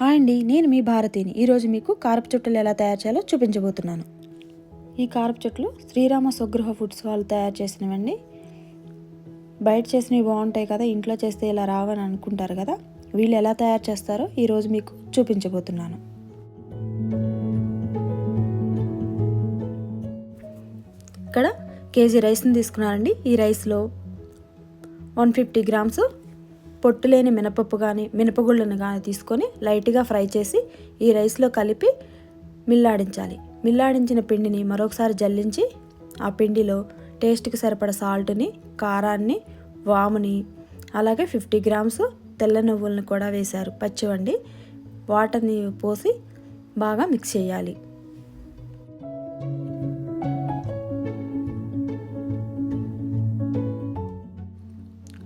Hi అండి నేను మీ భారతిని. ఈరోజు మీకు కారపు చుట్టలు ఎలా తయారు చేయాలో చూపించబోతున్నాను. ఈ కారపు చుట్టలు శ్రీరామ స్వగృహ ఫుడ్స్ వాళ్ళు తయారు చేసినవండి. బయట చేసినవి బాగుంటాయి కదా ఇంట్లో చేస్తే ఇలా రావని అనుకుంటారు కదా వీళ్ళు ఎలా తయారు చేస్తారో ఈరోజు మీకు చూపించబోతున్నాను. ఇక్కడ కేజీ రైస్ని తీసుకున్నారండి ఈ రైస్లో వన్ ఫిఫ్టీ గ్రామ్స్ పొట్టు లేని మినపప్పు కానీ మినపగుళ్ళను కానీ తీసుకొని లైట్గా ఫ్రై చేసి ఈ రైస్లో కలిపి మిల్లాడించాలి. మిల్లాడించిన పిండిని మరొకసారి జల్లించి ఆ పిండిలో టేస్ట్కి సరిపడ సాల్ట్ని కారాన్ని వాముని అలాగే ఫిఫ్టీ గ్రామ్స్ తెల్ల నువ్వులను కూడా వేశారు. పచ్చివండి. వాటర్ని పోసి బాగా మిక్స్ చేయాలి.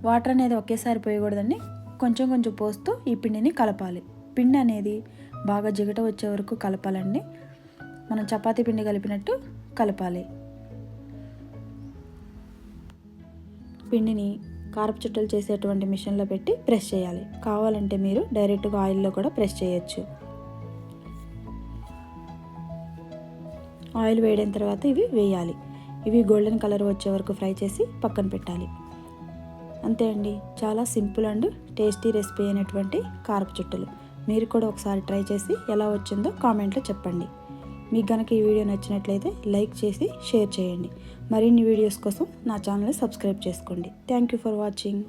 వాటర్ అనేది ఒకేసారి పోయకూడదండి. కొంచెం కొంచెం పోస్తూ ఈ పిండిని కలపాలి. పిండి అనేది బాగా జిగట వచ్చే వరకు కలపాలండి. మనం చపాతీ పిండి కలిపినట్టు కలపాలి. పిండిని కారపు చుట్టలు చేసేటువంటి మిషన్లో పెట్టి ప్రెస్ చేయాలి. కావాలంటే మీరు డైరెక్ట్గా ఆయిల్లో కూడా ప్రెస్ చేయొచ్చు. ఆయిల్ వేయడిన తర్వాత ఇవి వేయాలి. ఇవి గోల్డెన్ కలర్ వచ్చే వరకు ఫ్రై చేసి పక్కన పెట్టాలి. అంతే అండి. చాలా సింపుల్ అండ్ టేస్టీ రెసిపీ అయినటువంటి కారపు చుట్టలు. మీరు కూడా ఒకసారి ట్రై చేసి ఎలా వచ్చిందో కామెంట్లో చెప్పండి. మీకు కనుక ఈ వీడియో నచ్చినట్లయితే లైక్ చేసి షేర్ చేయండి. మరిన్ని వీడియోస్ కోసం నా ఛానల్ని సబ్స్క్రైబ్ చేసుకోండి. Thank you for watching.